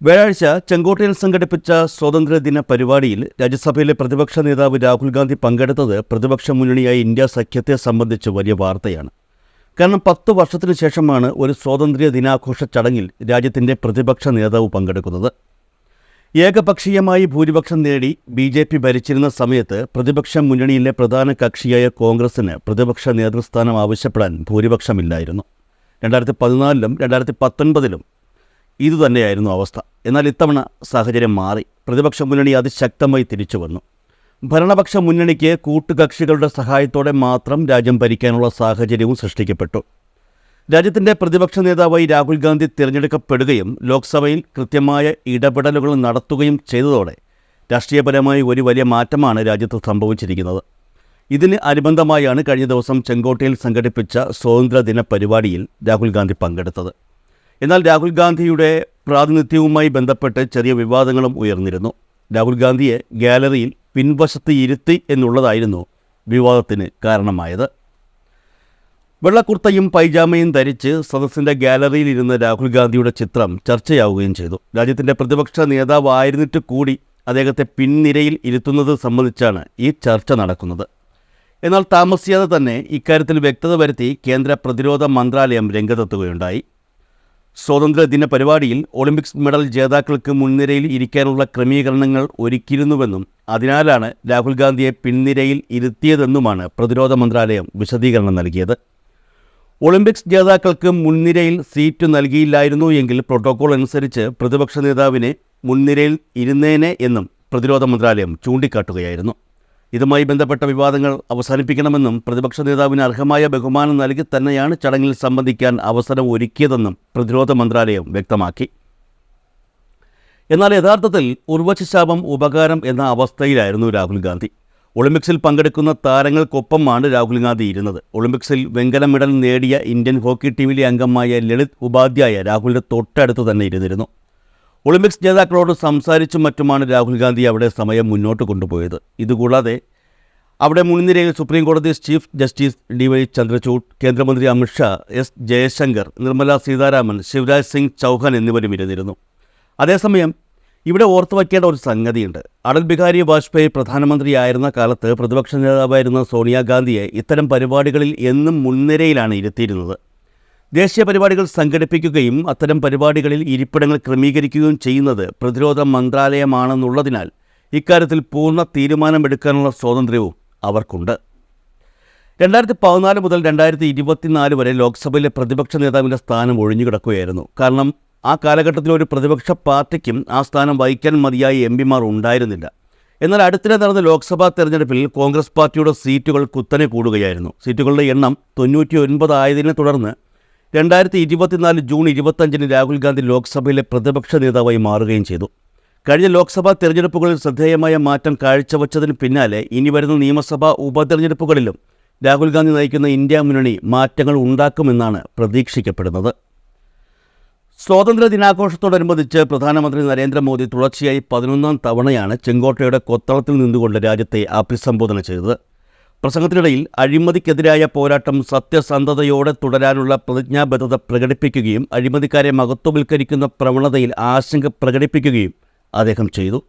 വ്യാഴാഴ്ച ചെങ്കോട്ടയിൽ സംഘടിപ്പിച്ച സ്വാതന്ത്ര്യദിന പരിപാടിയിൽ രാജ്യസഭയിലെ പ്രതിപക്ഷ നേതാവ് രാഹുൽ ഗാന്ധി പങ്കെടുത്തത് പ്രതിപക്ഷ മുന്നണിയായ ഇന്ത്യ സഖ്യത്തെ സംബന്ധിച്ച് വലിയ വാർത്തയാണ്. കാരണം പത്ത് വർഷത്തിനു ശേഷമാണ് ഒരു സ്വാതന്ത്ര്യ ദിനാഘോഷ ചടങ്ങിൽ രാജ്യത്തിന്റെ പ്രതിപക്ഷ നേതാവ് പങ്കെടുക്കുന്നത്. ഏകപക്ഷീയമായി ഭൂരിപക്ഷം നേടി ബി ജെ പി ഭരിച്ചിരുന്ന സമയത്ത് പ്രതിപക്ഷ മുന്നണിയിലെ പ്രധാന കക്ഷിയായ കോൺഗ്രസിന് പ്രതിപക്ഷ നേതൃസ്ഥാനം ആവശ്യപ്പെടാൻ ഭൂരിപക്ഷമില്ലായിരുന്നു. രണ്ടായിരത്തി പതിനാലിലും രണ്ടായിരത്തി പത്തൊൻപതിലും ഇതുതന്നെയായിരുന്നു അവസ്ഥ. എന്നാൽ ഇത്തവണ സാഹചര്യം മാറി. പ്രതിപക്ഷ മുന്നണി അതിശക്തമായി തിരിച്ചു വന്നു. ഭരണപക്ഷ മുന്നണിക്ക് കൂട്ടുകക്ഷികളുടെ സഹായത്തോടെ മാത്രം രാജ്യം ഭരിക്കാനുള്ള സാഹചര്യവും സൃഷ്ടിക്കപ്പെട്ടു. രാജ്യത്തിന്റെ പ്രതിപക്ഷ നേതാവായി രാഹുൽ ഗാന്ധി തിരഞ്ഞെടുക്കപ്പെടുകയും ലോക്സഭയിൽ കൃത്യമായ ഇടപെടലുകൾ നടത്തുകയും ചെയ്തതോടെ രാഷ്ട്രീയപരമായി ഒരു വലിയ മാറ്റമാണ് രാജ്യത്ത് സംഭവിച്ചിരിക്കുന്നത്. ഇതിന് അനുബന്ധമായാണ് കഴിഞ്ഞ ദിവസം ചെങ്കോട്ടയിൽ സംഘടിപ്പിച്ച സ്വാതന്ത്ര്യദിന പരിപാടിയിൽ രാഹുൽ ഗാന്ധി പങ്കെടുത്തത്. എന്നാൽ രാഹുൽ ഗാന്ധിയുടെ പ്രാതിനിധ്യവുമായി ബന്ധപ്പെട്ട് ചെറിയ വിവാദങ്ങളും ഉയർന്നിരുന്നു. രാഹുൽ ഗാന്ധിയെ ഗാലറിയിൽ പിൻവശത്ത് ഇരുത്തി എന്നുള്ളതായിരുന്നു വിവാദത്തിന് കാരണമായത്. വെള്ളക്കുർത്തയും പൈജാമയും ധരിച്ച് സദസ്സിന്റെ ഗാലറിയിൽ ഇരുന്ന രാഹുൽ ഗാന്ധിയുടെ ചിത്രം ചർച്ചയാവുകയും ചെയ്തു. രാജ്യത്തിന്റെ പ്രതിപക്ഷ നേതാവായിരുന്നിട്ട് കൂടി അദ്ദേഹത്തെ പിൻനിരയിൽ ഇരുത്തുന്നത് സംബന്ധിച്ചാണ് ഈ ചർച്ച നടക്കുന്നത്. എന്നാൽ താമസിയാതെ തന്നെ ഇക്കാര്യത്തിൽ വ്യക്തത വരുത്തി കേന്ദ്ര പ്രതിരോധ മന്ത്രാലയം രംഗത്തെത്തുകയുണ്ടായി. സ്വാതന്ത്ര്യദിന പരിപാടിയിൽ ഒളിമ്പിക്സ് മെഡൽ ജേതാക്കൾക്ക് മുൻനിരയിൽ ഇരിക്കാനുള്ള ക്രമീകരണങ്ങൾ ഒരുക്കിയിരുന്നുവെന്നും അതിനാലാണ് രാഹുൽ ഗാന്ധിയെ പിൻനിരയിൽ ഇരുത്തിയതെന്നുമാണ് പ്രതിരോധ മന്ത്രാലയം വിശദീകരണം നൽകിയത്. ഒളിമ്പിക്സ് ജേതാക്കൾക്ക് മുൻനിരയിൽ സീറ്റ് നൽകിയില്ലായിരുന്നു എങ്കിൽ പ്രോട്ടോകോൾ അനുസരിച്ച് പ്രതിപക്ഷ നേതാവിനെ മുൻനിരയിൽ ഇരുന്നേനെ എന്നും പ്രതിരോധ മന്ത്രാലയം ചൂണ്ടിക്കാട്ടുകയായിരുന്നു. ഇതുമായി ബന്ധപ്പെട്ട വിവാദങ്ങൾ അവസാനിപ്പിക്കണമെന്നും പ്രതിപക്ഷ നേതാവിന് അർഹമായ ബഹുമാനം നൽകി തന്നെയാണ് ചടങ്ങിൽ സംബന്ധിക്കാൻ അവസരം ഒരുക്കിയതെന്നും പ്രതിരോധ മന്ത്രാലയം വ്യക്തമാക്കി. എന്നാൽ യഥാർത്ഥത്തിൽ ഉർവശിശാപം ഉപകാരം എന്ന അവസ്ഥയിലായിരുന്നു രാഹുൽ ഗാന്ധി. ഒളിമ്പിക്സിൽ പങ്കെടുക്കുന്ന താരങ്ങൾക്കൊപ്പമാണ് രാഹുൽ ഗാന്ധി ഇരുന്നത്. ഒളിമ്പിക്സിൽ വെങ്കല മെഡൽ നേടിയ ഇന്ത്യൻ ഹോക്കി ടീമിലെ അംഗമായ ലളിത് ഉപാധ്യായ രാഹുലിന്റെ തൊട്ടടുത്ത് തന്നെ ഇരുന്നിരുന്നു. ഒളിമ്പിക്സ് ജേതാക്കളോട് സംസാരിച്ചും മറ്റുമാണ് രാഹുൽ ഗാന്ധി അവിടെ സമയം മുന്നോട്ട് കൊണ്ടുപോയത്. ഇതുകൂടാതെ അവിടെ മുൻനിരയിൽ സുപ്രീം കോടതി chief justice D Y Chandrachud കേന്ദ്രമന്ത്രി അമിത്ഷാ എസ് ജയശങ്കർ നിർമ്മല സീതാരാമൻ ശിവരാജ് സിംഗ് ചൗഹാൻ എന്നിവരും ഇരുന്നിരുന്നു. അതേസമയം ഇവിടെ ഓർത്തു വയ്ക്കേണ്ട ഒരു സംഗതിയുണ്ട്. അടൽ ബിഹാരി വാജ്പേയി പ്രധാനമന്ത്രിയായിരുന്ന കാലത്ത് പ്രതിപക്ഷ നേതാവായിരുന്ന സോണിയാഗാന്ധിയെ ഇത്തരം പരിപാടികളിൽ എന്നും മുൻനിരയിലാണ് ഇരുത്തിയിരുന്നത്. ദേശീയ പരിപാടികൾ സംഘടിപ്പിക്കുകയും അത്തരം പരിപാടികളിൽ ഇരിപ്പിടങ്ങൾ ക്രമീകരിക്കുകയും ചെയ്യുന്നത് പ്രതിരോധ മന്ത്രാലയമാണെന്നുള്ളതിനാൽ ഇക്കാര്യത്തിൽ പൂർണ തീരുമാനമെടുക്കാനുള്ള സ്വാതന്ത്ര്യവും അവർക്കുണ്ട്. രണ്ടായിരത്തി പതിനാല് മുതൽ രണ്ടായിരത്തി ഇരുപത്തിനാല് വരെ ലോക്സഭയിലെ പ്രതിപക്ഷ നേതാവിന്റെ സ്ഥാനം ഒഴിഞ്ഞുകിടക്കുകയായിരുന്നു. കാരണം ആ കാലഘട്ടത്തിൽ ഒരു പ്രതിപക്ഷ പാർട്ടിക്കും ആ സ്ഥാനം വഹിക്കാൻ മതിയായ എം പിമാർ ഉണ്ടായിരുന്നില്ല. എന്നാൽ അടുത്തിടെ നടന്ന ലോക്സഭാ തെരഞ്ഞെടുപ്പിൽ കോൺഗ്രസ് പാർട്ടിയുടെ സീറ്റുകൾ കുത്തനെ കൂടുകയായിരുന്നു. സീറ്റുകളുടെ എണ്ണം തൊണ്ണൂറ്റി ഒൻപതായതിനെ തുടർന്ന് രണ്ടായിരത്തി ഇരുപത്തിനാല് ജൂൺ ഇരുപത്തഞ്ചിന് രാഹുൽ ഗാന്ധി ലോക്സഭയിലെ പ്രതിപക്ഷ നേതാവായി മാറുകയും ചെയ്തു. കഴിഞ്ഞ ലോക്സഭാ തെരഞ്ഞെടുപ്പുകളിൽ ശ്രദ്ധേയമായ മാറ്റം കാഴ്ചവച്ചതിന് പിന്നാലെ ഇനി വരുന്ന നിയമസഭാ ഉപതെരഞ്ഞെടുപ്പുകളിലും രാഹുൽ ഗാന്ധി നയിക്കുന്ന ഇന്ത്യ മുന്നണി മാറ്റങ്ങൾ ഉണ്ടാക്കുമെന്നാണ് പ്രതീക്ഷിക്കപ്പെടുന്നത്. സ്വാതന്ത്ര്യ ദിനാഘോഷത്തോടനുബന്ധിച്ച് പ്രധാനമന്ത്രി നരേന്ദ്രമോദി തുടർച്ചയായി പതിനൊന്നാം തവണയാണ് ചെങ്കോട്ടയുടെ കൊത്തളത്തിൽ നിന്നുകൊണ്ട് രാജ്യത്തെ അഭിസംബോധന ചെയ്തത്. പ്രസംഗത്തിനിടയിൽ അഴിമതിക്കെതിരായ പോരാട്ടം സത്യസന്ധതയോടെ തുടരാനുള്ള പ്രതിജ്ഞാബദ്ധത പ്രകടിപ്പിക്കുകയും അഴിമതിക്കാരെ മഹത്വവൽക്കരിക്കുന്ന പ്രവണതയിൽ ആശങ്ക പ്രകടിപ്പിക്കുകയും അദ്ദേഹം ചെയ്തു.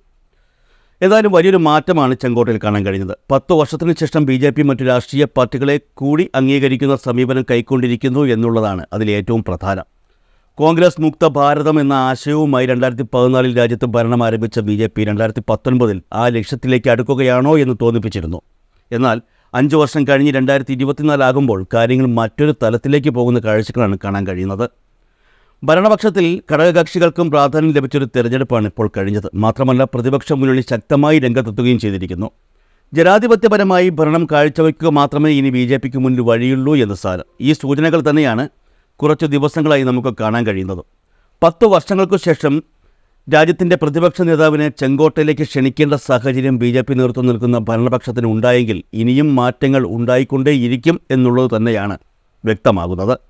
ഏതായാലും വലിയൊരു മാറ്റമാണ് ചെങ്കോട്ടയിൽ കാണാൻ കഴിഞ്ഞത്. പത്തു വർഷത്തിനു ശേഷം ബി ജെ പി മറ്റു രാഷ്ട്രീയ പാർട്ടികളെ കൂടി അംഗീകരിക്കുന്ന സമീപനം കൈക്കൊണ്ടിരിക്കുന്നു എന്നുള്ളതാണ് അതിലേറ്റവും പ്രധാനം. കോൺഗ്രസ് മുക്ത ഭാരതം എന്ന ആശയവുമായി രണ്ടായിരത്തി പതിനാലിൽ രാജ്യത്ത് ഭരണം ആരംഭിച്ച ബി ജെ പി രണ്ടായിരത്തി പത്തൊൻപതിൽ ആ ലക്ഷ്യത്തിലേക്ക് അടുക്കുകയാണോ എന്ന് തോന്നിപ്പിച്ചിരുന്നു. എന്നാൽ അഞ്ച് വർഷം കഴിഞ്ഞ് രണ്ടായിരത്തി ഇരുപത്തിനാലാകുമ്പോൾ കാര്യങ്ങൾ മറ്റൊരു തലത്തിലേക്ക് പോകുന്ന കാഴ്ചകളാണ് കാണാൻ കഴിയുന്നത്. ഭരണപക്ഷത്തിൽ ഘടകകക്ഷികൾക്കും പ്രാധാന്യം ലഭിച്ചൊരു തെരഞ്ഞെടുപ്പാണ് ഇപ്പോൾ കഴിഞ്ഞത്. മാത്രമല്ല പ്രതിപക്ഷ മുന്നണി ശക്തമായി രംഗത്തെത്തുകയും ചെയ്തിരിക്കുന്നു. ജനാധിപത്യപരമായി ഭരണം കാഴ്ചവെക്കുക മാത്രമേ ഇനി ബി ജെ പിക്ക് മുന്നിൽ വഴിയുള്ളൂ എന്ന് സാരം. ഈ സൂചനകൾ തന്നെയാണ് കുറച്ച് ദിവസങ്ങളായി നമുക്ക് കാണാൻ കഴിയുന്നത്. പത്ത് വർഷങ്ങൾക്കു ശേഷം രാജ്യത്തിന്റെ പ്രതിപക്ഷ നേതാവിനെ ചെങ്കോട്ടയിലേക്ക് ക്ഷണിക്കേണ്ട സാഹചര്യം ബി ജെ പി നേതൃത്വം നിൽക്കുന്ന ഭരണപക്ഷത്തിന് ഉണ്ടായെങ്കിൽ ഇനിയും മാറ്റങ്ങൾ ഉണ്ടായിക്കൊണ്ടേയിരിക്കും എന്നുള്ളത് തന്നെയാണ് വ്യക്തമാകുന്നത്.